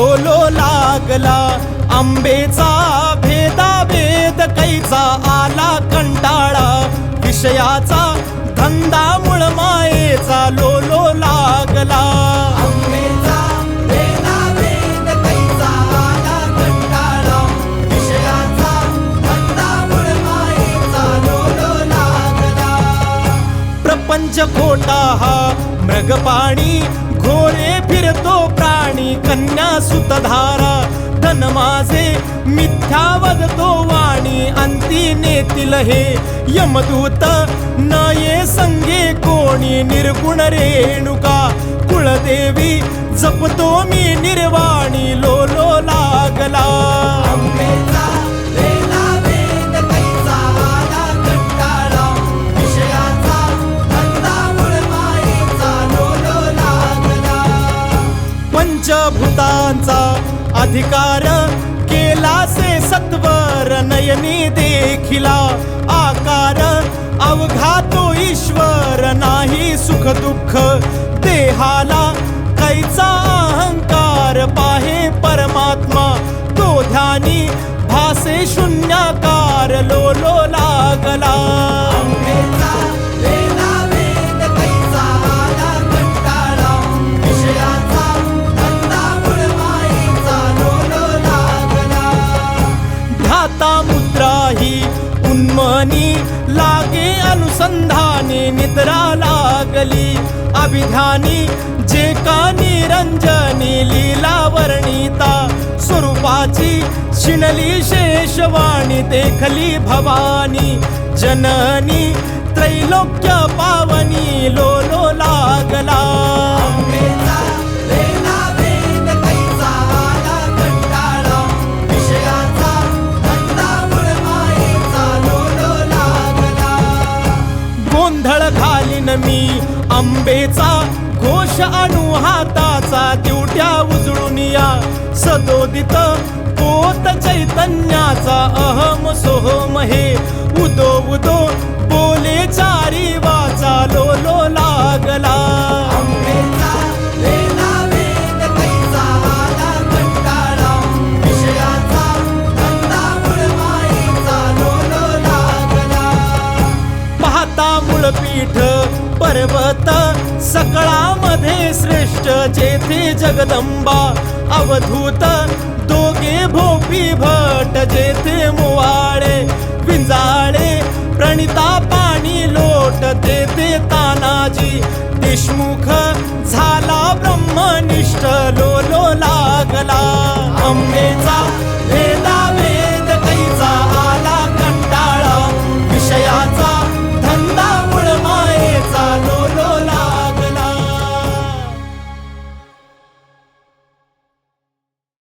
डोलो लोलो लागला. आंबेचा भेदा भेद कैचा आला कंटाळा. विषयाचा धंदा मुळ मायेचा लोलो लागला. प्रपंच खोटा हा मृगपाणी घोरे फिरतो प्राणी कन्या सुतधारा. धन माझे मिथ्या वदतो वाणी. अंती नेतील हे यमदूत न ये संगे कोणी. निर्गुण रेणुका कुळदेवी जपतो भूतांचा अधिकार केला से सत्वर नयनी देखिला. आकार अवघा तो ईश्वर नाही सुख दुःख देहाला कैचा अहंकार पाहे परमात्मा. तो ध्यानी भासे शून्याकार लोलो लागला. नाही. उन्मनी लागे अनुसंधाने निद्रा लागली. अभिधानी जे का निरंजनी लीला वर्णिता. स्वरूपाची शिणली शेषवाणी देखली भवानी. जननी त्रैलोक्य पावनी लोलो लागला. गोंधळ घालीन मी. आंबेचा घोष आणू हाताचा दिवट्या उजळून या. सदोदित पोत चैतन्याचा अहम सोहम हे. उदो उदो मूळपीठ पर्वत सकळामध्ये श्रेष्ठ जेथे जगदंबा अवधूत दोघे भोपी भट जेथे मुवाळे विंजाळे प्रणिता पाणी लोट तेथे तानाजी देशमुख झाला ब्रह्मनिष्ठ लोलो लागला.